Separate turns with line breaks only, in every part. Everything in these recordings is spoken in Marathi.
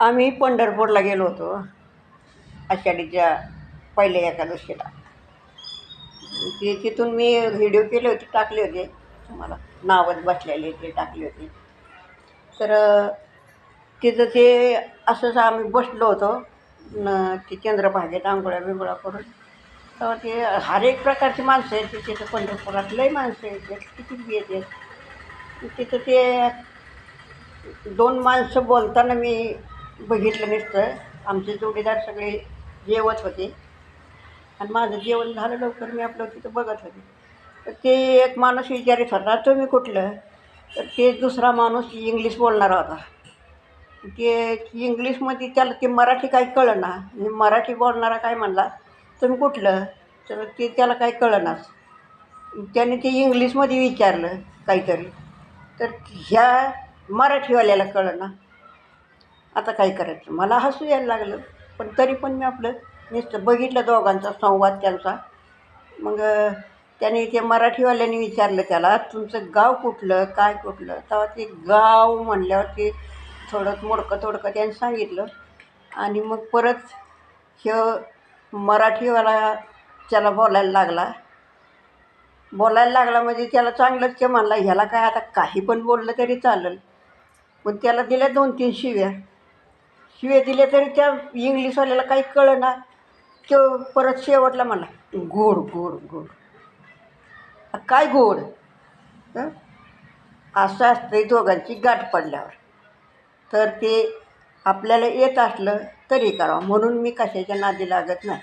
आम्ही पंढरपूरला गेलो होतो. आषाढीच्या पहिल्या एकादशीला. ते तिथून मी व्हिडिओ केले होते टाकले होते. तुम्हाला नावच बसलेले ते टाकले होते. तर तिथं ते असंच आम्ही बसलो होतो. न ते चंद्रभागेत आंघोळ्या बिंगोळ्या करून. तर ते हर एक प्रकारची माणसं आहेत तिथं पंढरपुरात लई माणसं आहेत किती बी येतात तिथं ते दोन माणसं बोलताना मी बघितलं नसतं. आमचे जोडीदार सगळे जेवत होते. आणि माझं जेवण झालं लवकर मी आपलं तिथं बघत होते. तर ते एक माणूस विचारित होता तुम्ही कुठलं? तर ते दुसरा माणूस इंग्लिश बोलणारा होता. ते इंग्लिशमध्ये त्याला ते मराठी काही कळना. आणि मराठी बोलणारा काय म्हणला तुम्ही कुठलं? तर ते त्याला काही कळनाच त्याने ते इंग्लिशमध्ये विचारलं काहीतरी. तर ह्या मराठीवाल्याला कळना. आता काय करायचं मला हसू यायला लागलं पण तरी पण मी आपलं नुसतं बघितलं दोघांचा संवाद त्यांचा. मग त्याने ते मराठीवाल्याने विचारलं त्याला तुमचं गाव कुठलं? काय कुठलं? तेव्हा ते गाव म्हणल्यावर ते थोडं मोडकं तोडकं त्याने सांगितलं. आणि मग परत हे मराठीवाला त्याला बोलायला लागला. बोलायला लागला म्हणजे त्याला चांगलंच ते म्हणला ह्याला काय आता काही पण बोललं तरी चालेल. पण त्याला दिल्या दोन तीन शिव्या. शिवे दिले तरी त्या इंग्लिशवाल्याला काही कळना. तो परत शेवटला म्हणला गोड गोड गोड. काय गोड? असं असतं दोघांची गाठ पडल्यावर. तर ते आपल्याला येत असलं तरी करावं. म्हणून मी कशाच्या नादी लागत नाही.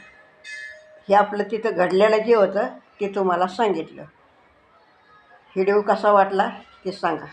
हे आपलं तिथं घडलेलं जे होतं ते तुम्हाला सांगितलं. व्हिडिओ कसा वाटला ते सांगा.